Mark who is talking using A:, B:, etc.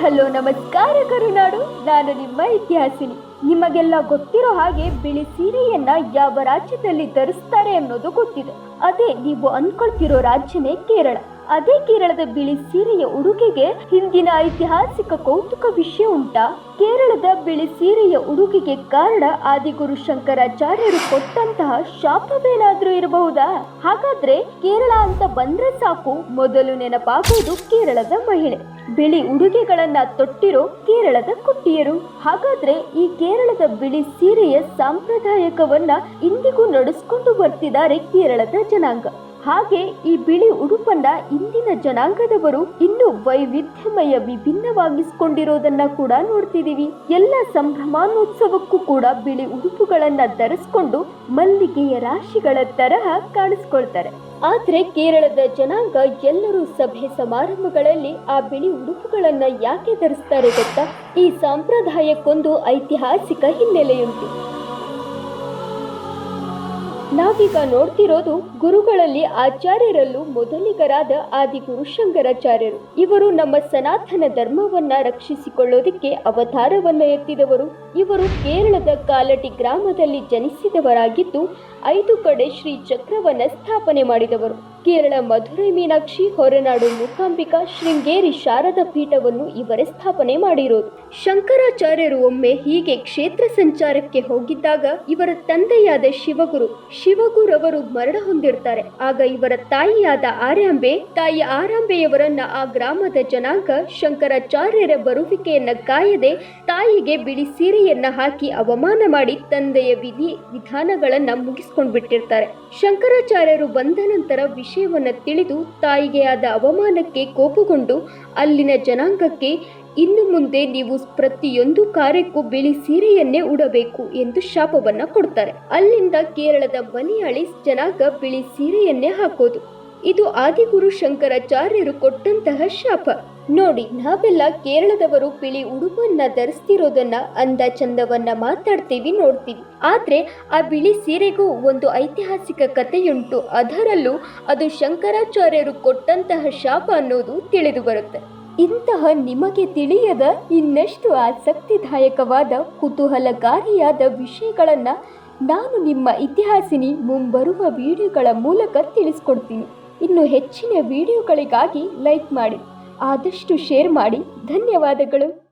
A: Hello, ನಮಸ್ಕಾರ ಕರುನಾಡು. ನಾನು ನಿಮ್ಮ ಇತಿಹಾಸಿನಿ. ನಿಮಗೆಲ್ಲ ಗೊತ್ತಿರೋ ಹಾಗೆ ಬಿಳಿ ಸೀರೆಯನ್ನ ಯಾವ ರಾಜ್ಯದಲ್ಲಿ ಧರಿಸ್ತಾರೆ ಅನ್ನೋದು ಗೊತ್ತಿದೆ. ಅದೇ ನೀವು ಅನ್ಕೊಳ್ತಿರೋ ರಾಜ್ಯನೇ ಕೇರಳ. ಅದೇ ಕೇರಳದ ಬಿಳಿ ಸೀರೆಯ ಉಡುಗೆಗೆ ಹಿಂದಿನ ಐತಿಹಾಸಿಕ ಕೌತುಕ ವಿಷಯ ಉಂಟಾ. ಕೇರಳದ ಬಿಳಿ ಸೀರೆಯ ಉಡುಗೆಗೆ ಕಾರಣ ಆದಿಗುರು ಶಂಕರಾಚಾರ್ಯರು ಕೊಟ್ಟಂತಹ ಶಾಪವೇನಾದ್ರೂ ಇರಬಹುದಾ? ಹಾಗಾದ್ರೆ ಕೇರಳ ಅಂತ ಬಂದ್ರೆ ಸಾಕು, ಮೊದಲು ನೆನಪಾಗೋದು ಕೇರಳದ ಮಹಿಳೆ. ಬಿಳಿ ಉಡುಗೆಗಳನ್ನ ತೊಟ್ಟಿರೋ ಕೇರಳದ ಕುಟ್ಟಿಯರು. ಹಾಗಾದ್ರೆ ಈ ಕೇರಳದ ಬಿಳಿ ಸೀರೆಯ ಸಾಂಪ್ರದಾಯಿಕವನ್ನ ಇಂದಿಗೂ ನಡೆಸ್ಕೊಂಡು ಬರ್ತಿದ್ದಾರೆ ಕೇರಳದ ಜನಾಂಗ. ಹಾಗೆ ಈ ಬಿಳಿ ಉಡುಪನ್ನ ಇಂದಿನ ಜನಾಂಗದವರು ಇನ್ನೂ ವೈವಿಧ್ಯಮಯ ವಿಭಿನ್ನವಾಗಿಸ್ಕೊಂಡಿರೋದನ್ನ ಕೂಡ ನೋಡ್ತಿದ್ದೀವಿ ಎಲ್ಲ ಸಂಭ್ರಮಾನೋತ್ಸವಕ್ಕೂ ಕೂಡ ಬಿಳಿ ಉಡುಪುಗಳನ್ನ ಧರಿಸ್ಕೊಂಡು ಮಲ್ಲಿಗೆಯ ರಾಶಿಗಳ ತರಹ ಕಾಣಿಸ್ಕೊಳ್ತಾರೆ. ಆದ್ರೆ ಕೇರಳದ ಜನಾಂಗ ಎಲ್ಲರೂ ಸಭೆ ಸಮಾರಂಭಗಳಲ್ಲಿ ಆ ಬಿಳಿ ಉಡುಪುಗಳನ್ನ ಯಾಕೆ ಧರಿಸ್ತಾರೆ ಗೊತ್ತಾ? ಈ ಸಂಪ್ರದಾಯಕ್ಕೊಂದು ಐತಿಹಾಸಿಕ ಹಿನ್ನೆಲೆಯುಂಟು. ನಾವೀಗ ನೋಡ್ತಿರೋದು ಗುರುಗಳಲ್ಲಿ ಆಚಾರ್ಯರಲ್ಲೂ ಮೊದಲಿಗರಾದ ಆದಿಗುರು ಶಂಕರಾಚಾರ್ಯರು. ಇವರು ನಮ್ಮ ಸನಾತನ ಧರ್ಮವನ್ನ ರಕ್ಷಿಸಿಕೊಳ್ಳೋದಕ್ಕೆ ಅವತಾರವನ್ನ ಎತ್ತಿದವರು. ಇವರು ಕೇರಳದ ಕಾಲಟಿ ಗ್ರಾಮದಲ್ಲಿ ಜನಿಸಿದವರಾಗಿದ್ದು, ಐದು ಕಡೆ ಶ್ರೀ ಚಕ್ರವನ್ನ ಸ್ಥಾಪನೆ ಮಾಡಿದವರು. ಕೇರಳ ಮಧುರೈ ಮೀನಾಕ್ಷಿ, ಹೊರನಾಡು ಮೂಕಾಂಬಿಕಾ, ಶೃಂಗೇರಿ ಶಾರದಾ ಪೀಠವನ್ನು ಇವರೇ ಸ್ಥಾಪನೆ ಮಾಡಿರೋದು. ಶಂಕರಾಚಾರ್ಯರು ಒಮ್ಮೆ ಹೀಗೆ ಕ್ಷೇತ್ರ ಸಂಚಾರಕ್ಕೆ ಹೋಗಿದ್ದಾಗ ಇವರ ತಂದೆಯಾದ ಶಿವಗುರು, ಶಿವಗುರವರು ಮರಣ ಹೊಂದಿರ್ತಾರೆ. ಆಗ ಇವರ ತಾಯಿಯಾದ ಆರ್ಯಾಂಬೆ, ತಾಯಿ ಆರಾಂಬೆಯವರನ್ನ ಆ ಗ್ರಾಮದ ಜನಾಂಗ ಶಂಕರಾಚಾರ್ಯರ ಬರುವಿಕೆಯನ್ನ ಕಾಯದೆ ತಾಯಿಗೆ ಬಿಳಿ ಸೀರೆಯನ್ನ ಹಾಕಿ ಅವಮಾನ ಮಾಡಿ ತಂದೆಯ ವಿಧಿ ವಿಧಾನಗಳನ್ನ ಮುಗಿಸ್ಕೊಂಡು ಬಿಟ್ಟಿರ್ತಾರೆ ಶಂಕರಾಚಾರ್ಯರು ಬಂದ ನಂತರ ವಿಷಯವನ್ನ ತಿಳಿದು ತಾಯಿಗೆ ಆದ ಅವಮಾನಕ್ಕೆ ಕೋಪಗೊಂಡು ಅಲ್ಲಿನ ಜನಾಂಗಕ್ಕೆ ಇನ್ನು ಮುಂದೆ ನೀವು ಪ್ರತಿಯೊಂದು ಕಾರ್ಯಕ್ಕೂ ಬಿಳಿ ಸೀರೆಯನ್ನೇ ಉಡಬೇಕು ಎಂದು ಶಾಪವನ್ನ ಕೊಡ್ತಾರೆ. ಅಲ್ಲಿಂದ ಕೇರಳದ ಮಲಯಾಳಿ ಜನಾಂಗ ಬಿಳಿ ಸೀರೆಯನ್ನೇ ಹಾಕೋದು. ಇದು ಆದಿಗುರು ಶಂಕರಾಚಾರ್ಯರು ಕೊಟ್ಟಂತಹ ಶಾಪ. ನೋಡಿ, ನಾವೆಲ್ಲ ಕೇರಳದವರು ಬಿಳಿ ಉಡುಪನ್ನ ಧರಿಸ್ತಿರೋದನ್ನ ಅಂದ ಚಂದವನ್ನ ಮಾತಾಡ್ತೀವಿ, ನೋಡ್ತೀವಿ. ಆದ್ರೆ ಆ ಬಿಳಿ ಸೀರೆಗೂ ಒಂದು ಐತಿಹಾಸಿಕ ಕಥೆಯುಂಟು. ಅದರಲ್ಲೂ ಅದು ಶಂಕರಾಚಾರ್ಯರು ಕೊಟ್ಟಂತಹ ಶಾಪ ಅನ್ನೋದು ತಿಳಿದು ಬರುತ್ತೆ. ಇಂತಹ ನಿಮಗೆ ತಿಳಿಯದ ಇನ್ನಷ್ಟು ಆಸಕ್ತಿದಾಯಕವಾದ ಕುತೂಹಲಕಾರಿಯಾದ ವಿಷಯಗಳನ್ನು ನಾನು ನಿಮ್ಮ ಇತಿಹಾಸಿನಿ ಮುಂಬರುವ ವಿಡಿಯೋಗಳ ಮೂಲಕ ತಿಳಿಸ್ಕೊಡ್ತೀನಿ. ಇನ್ನು ಹೆಚ್ಚಿನ ವಿಡಿಯೋಗಳಿಗಾಗಿ ಲೈಕ್ ಮಾಡಿ. ಆದಷ್ಟು ಶೇರ್ ಮಾಡಿ ಧನ್ಯವಾದಗಳು.